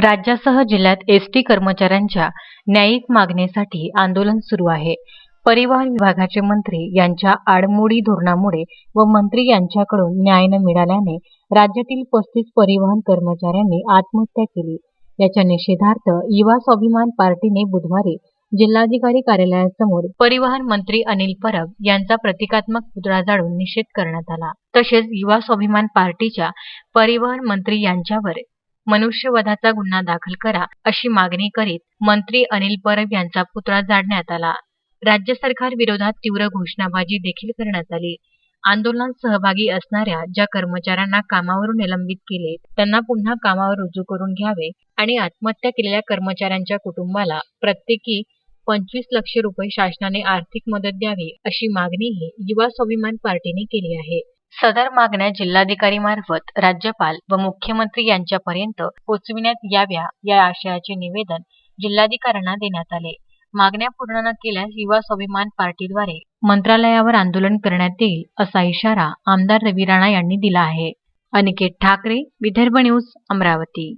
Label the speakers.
Speaker 1: राज्यासह जिल्ह्यात एसटी कर्मचाऱ्यांच्या न्यायिक मागणीसाठी आंदोलन सुरू आहे. परिवहन विभागाचे मंत्री यांच्या आडमोडी धोरणामुळे व मंत्री यांच्याकडून न्याय न मिळाल्याने राज्यातील पस्तीस परिवहन कर्मचाऱ्यांनी आत्महत्या केली. याच्या निषेधार्थ युवा स्वाभिमान पार्टीने बुधवारी जिल्हाधिकारी कार्यालयासमोर परिवहन मंत्री अनिल परब यांचा प्रतिकात्मक पुतळा जाळून निषेध करण्यात आला. तसेच युवा स्वाभिमान पार्टीच्या परिवहन मंत्री यांच्यावर मनुष्यवधाचा गुन्हा दाखल करा अशी मागणी करीत मंत्री अनिल परब यांचा पुतळा जाळण्यात आला. राज्य सरकार विरोधात तीव्र घोषणाबाजी देखील करण्यात आली. आंदोलनात सहभागी असणाऱ्या ज्या कर्मचाऱ्यांना कामावरून निलंबित केले त्यांना पुन्हा कामावर रुजू करून घ्यावे आणि आत्महत्या केलेल्या कर्मचाऱ्यांच्या कुटुंबाला प्रत्येकी पंचवीस लक्ष रुपये शासनाने आर्थिक मदत द्यावी अशी मागणीही युवा स्वाभिमान पार्टीने केली आहे. सदर मागण्या जिल्हाधिकारी मार्फत राज्यपाल व मुख्यमंत्री यांच्यापर्यंत पोहोचविण्यात याव्या या आशयाचे निवेदन जिल्हाधिकाऱ्यांना देण्यात आले. मागण्या पूर्ण न केल्यास युवा स्वाभिमान पार्टीद्वारे मंत्रालयावर आंदोलन करण्यात येईल असा इशारा आमदार रवी राणा यांनी दिला आहे. अनिकेत ठाकरे विदर्भ न्यूज अमरावती.